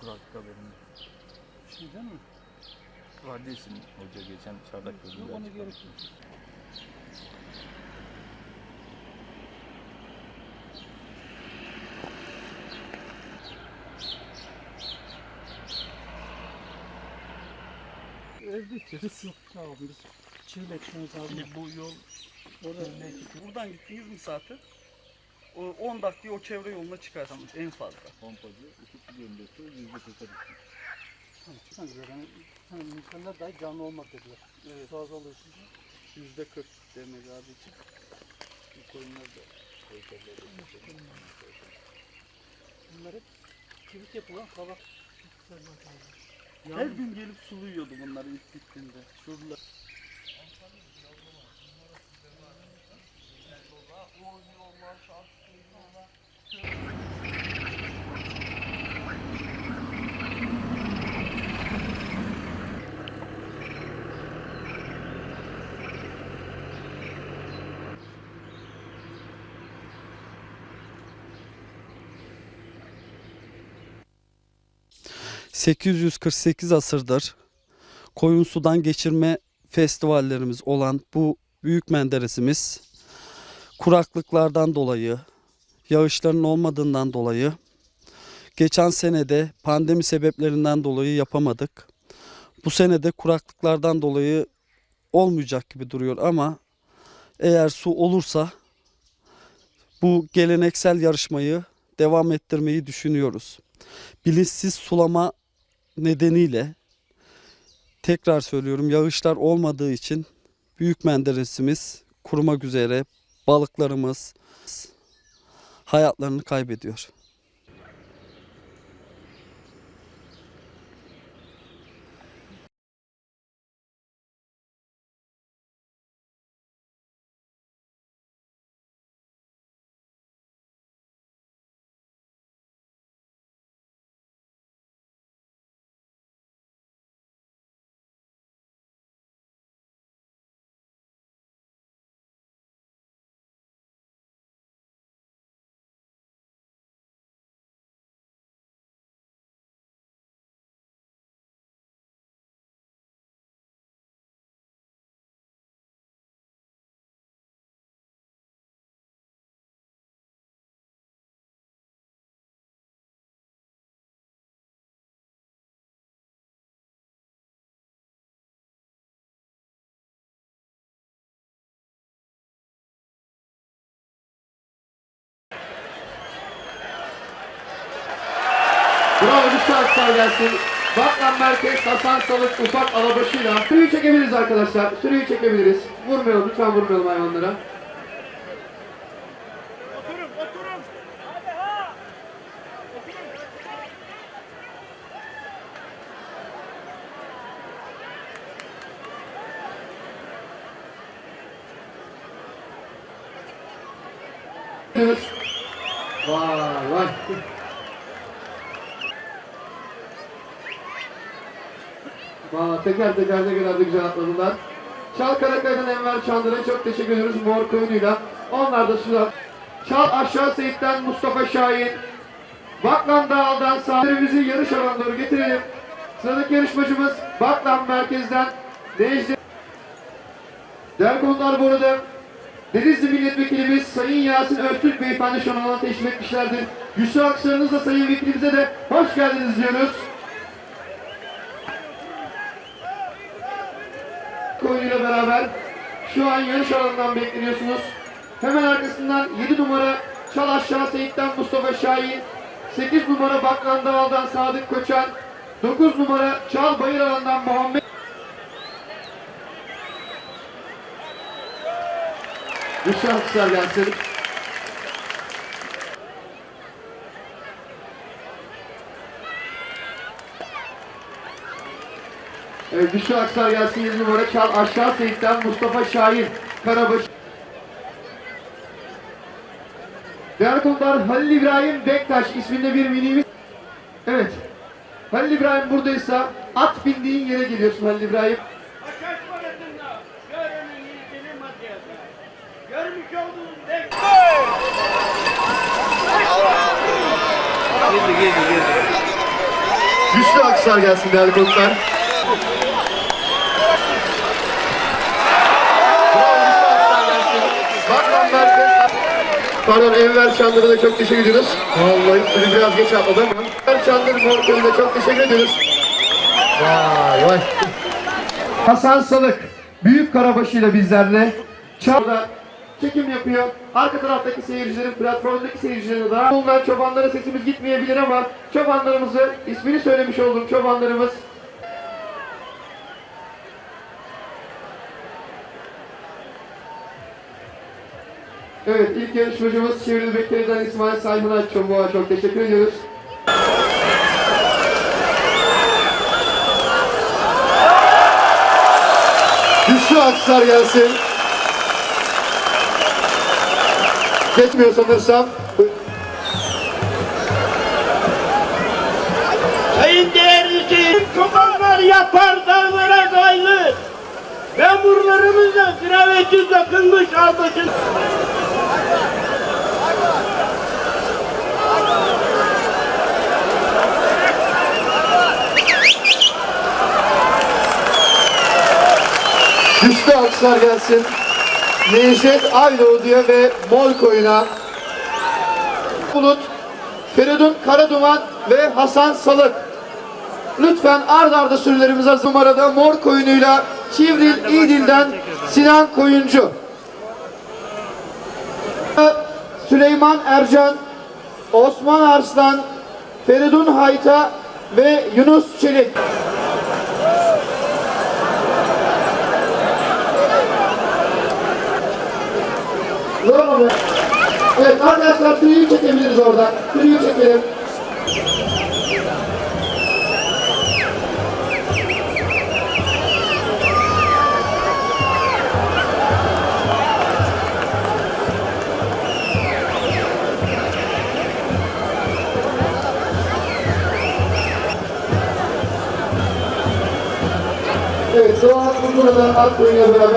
kuraklık haberinde. Şey değil mi? Var değilsin hoca geçen Çardak Yok Gölü'nde onu gerek yok. Evde içeriz yok. Tamam biz aldık. Şimdi bu yol Orada buradan gittiniz mi zaten? O 10 dakikaya o çevre yoluna çıkarsınız en fazla. Pompacı, ışık gidiyorunda su yüzde çıkan güzel. Yani, hani insanlar dahi canlı olmak dediler. Evet. Olduğu için. Yüzde 40 demek abi için. Bu koyunlar da Bunlar hep çivit yapılan kabak. her gün gelip suluyordu bunlar ilk gittiğinde. Şurada. ...848 asırdır koyun sudan geçirme festivallerimiz olan bu Büyük Menderesimiz... ...kuraklıklardan dolayı, yağışların olmadığından dolayı... ...geçen senede pandemi sebeplerinden dolayı yapamadık. Bu senede kuraklıklardan dolayı olmayacak gibi duruyor ama... ...eğer su olursa... ...bu geleneksel yarışmayı devam ettirmeyi düşünüyoruz bilinçsiz sulama nedeniyle tekrar söylüyorum yağışlar olmadığı için büyük menderesimiz kurumak üzere balıklarımız hayatlarını kaybediyor. Bravo lütfen alkışlar gelsin. Batman Merkez Hasan Salık ufak alabaşıyla sürüyü çekebiliriz arkadaşlar. Sürüyü çekebiliriz. Vurmayalım lütfen vurmayalım hayvanlara. Vay vay. Valla teker teker ne kadar da güzel atladılar. Çal Karakay'dan Enver Çandır'a çok teşekkür ediyoruz mor koyunuyla. Onlar da suda. Çal Aşağı Seyit'ten Mustafa Şahin. Baklan Dağı'dan sahibimizi yarış alanına doğru getirelim. Sıradaki yarışmacımız Baklan Merkez'den Necdet. Değerli konular bu arada Denizli Milletvekilimiz Sayın Yasin Öztürk Beyefendi şu an teşrif etmişlerdir. Güçlü alkışlarınızla Sayın Vekilimize de hoş geldiniz diyoruz. Oyunuyla beraber şu an yarış alanından bekleniyorsunuz. Hemen arkasından 7 numara Çal Aşağı Seyit'ten Mustafa Şahin, 8 numara Baklan Dağal'dan Sadık Koçan, 9 numara Çal Bayır Alan'dan Muhammed Güçlü alkışlar gelsin. Evet, güçlü aksar gelsin 7 numara Çal Aşağı Seyit'ten Mustafa Şahin Karabaş. Değerli konular Halil İbrahim Bektaş isminde bir minimiz. Evet. Halil İbrahim buradaysa at bindiğin yere geliyorsun Halil İbrahim. Görmüş olduğunuz denk. Girdi girdi girdi. Güçlü alkışlar gelsin değerli konuklar. Bravo, güçlü alkışlar gelsin. Batman Merkez. Pardon Enver Çandır'a da çok teşekkür ediyoruz. Vallahi sürü biraz geç atladı ama. Enver Çandır de çok teşekkür ediyoruz. Vay vay. Hasan Salık büyük karabaşı ile bizlerle Çağda çekim yapıyor. Arka taraftaki seyircilerin, platformdaki seyircilerin daha bulunan çobanlara sesimiz gitmeyebilir ama çobanlarımızı, ismini söylemiş olduğum çobanlarımız Evet, ilk yarışmacımız Çevrili Bekleri'den İsmail Sayhan Çobuğa çok teşekkür ediyoruz. Güçlü alkışlar gelsin. Geçmiyor sanırsam. Sayın değerli seyirciler, çobanlar yapar dağlara daylı. Memurlarımızla graveti takılmış almışın. Güçlü alkışlar gelsin. Necdet Aydoğdu'ya ve Mol Koyun'a. Bulut, Feridun Karaduman ve Hasan Salık. Lütfen ard arda sürülerimiz hazır numarada Mor Koyun'uyla Çivril İdil'den Sinan Koyuncu. Süleyman Ercan, Osman Arslan, Feridun Hayta ve Yunus Çelik. Bravo. Evet arkadaşlar sürüyü çekebiliriz orada. Sürüyü çekelim. Evet, Doğan Kurtula'dan Akkoyun'la beraber